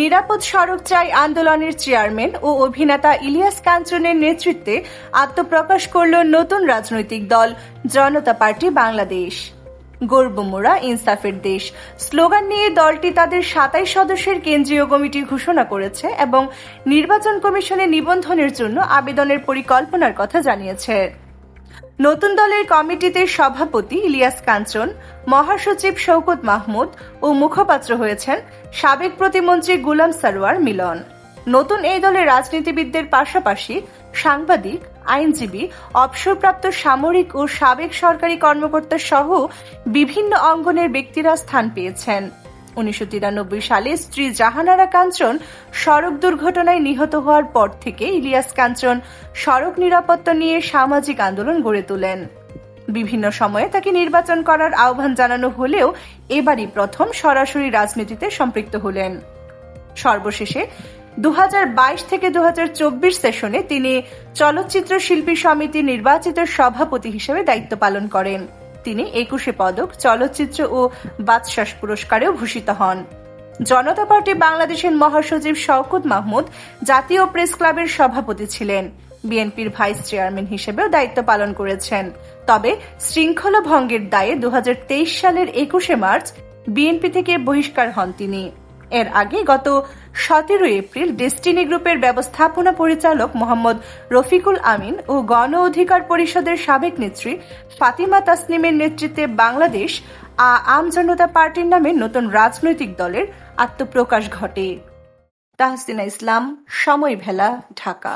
নিরাপদ সড়ক চাই আন্দোলনের চেয়ারম্যান ও অভিনেতা ইলিয়াস কাঞ্চনের নেতৃত্বে আত্মপ্রকাশ করল নতুন রাজনৈতিক দল, জনতা পার্টি বাংলাদেশ। গর্বমোড়া ইনসাফের দেশ। স্লোগান নিয়ে দলটি তাদের সাতাইশ সদস্যের কেন্দ্রীয় কমিটি ঘোষণা করেছে এবং নির্বাচন কমিশনে নিবন্ধনের জন্য আবেদনের পরিকল্পনার কথা জানিয়েছে। নতুন দলের কমিটিতে সভাপতি ইলিয়াস কাঞ্চন, মহাসচিব শওকত মাহমুদ ও মুখপাত্র হয়েছেন সাবেক প্রতিমন্ত্রী গুলাম সারোয়ার মিলন। নতুন এই দলের রাজনীতিবিদদের পাশাপাশি সাংবাদিক, আইনজীবী, অবসরপ্রাপ্ত সামরিক ও সাবেক সরকারি কর্মকর্তা সহ বিভিন্ন অঙ্গনের ব্যক্তিরা স্থান পেয়েছেন। উনিশশো তিরানব্বই সালে স্ত্রী জাহানারা কাঞ্চন সড়ক দুর্ঘটনায় নিহত হওয়ার পর থেকে ইলিয়াস কাঞ্চন সড়ক নিরাপত্তা নিয়ে সামাজিক আন্দোলন গড়ে তোলেন। বিভিন্ন সময়ে তাকে নির্বাচন করার আহ্বান জানানো হলেও এবারই প্রথম সরাসরি রাজনীতিতে সম্পৃক্ত হলেন। সর্বশেষে দু হাজার বাইশ থেকে দু হাজার চব্বিশ সেশনে তিনি চলচ্চিত্র শিল্পী সমিতির নির্বাচিত সভাপতি হিসেবে দায়িত্ব পালন করেন। তিনি একুশে পদক, চলচ্চিত্র ও বাদশাস পুরস্কারেও ভূষিত হন। জনতা পার্টি বাংলাদেশের মহাসচিব শওকত মাহমুদ জাতীয় প্রেস ক্লাবের সভাপতি ছিলেন। বিএনপির ভাইস চেয়ারম্যান হিসেবেও দায়িত্ব পালন করেছেন। তবে শৃঙ্খলা ভঙ্গের দায়ে দু হাজার তেইশ সালের একুশে মার্চ বিএনপি থেকে বহিষ্কার হন তিনি। এর আগে গত সতেরো এপ্রিল ডেস্টিনি গ্রুপের ব্যবস্থাপনা পরিচালক মোহাম্মদ রফিকুল আমিন ও গণ অধিকার পরিষদের সাবেক নেত্রী ফাতিমা তাসনিমের নেতৃত্বে বাংলাদেশ আম জনতা পার্টির নামে নতুন রাজনৈতিক দলের আত্মপ্রকাশ ঘটে। তাহসিনা ইসলাম, সময় ভেলা, ঢাকা।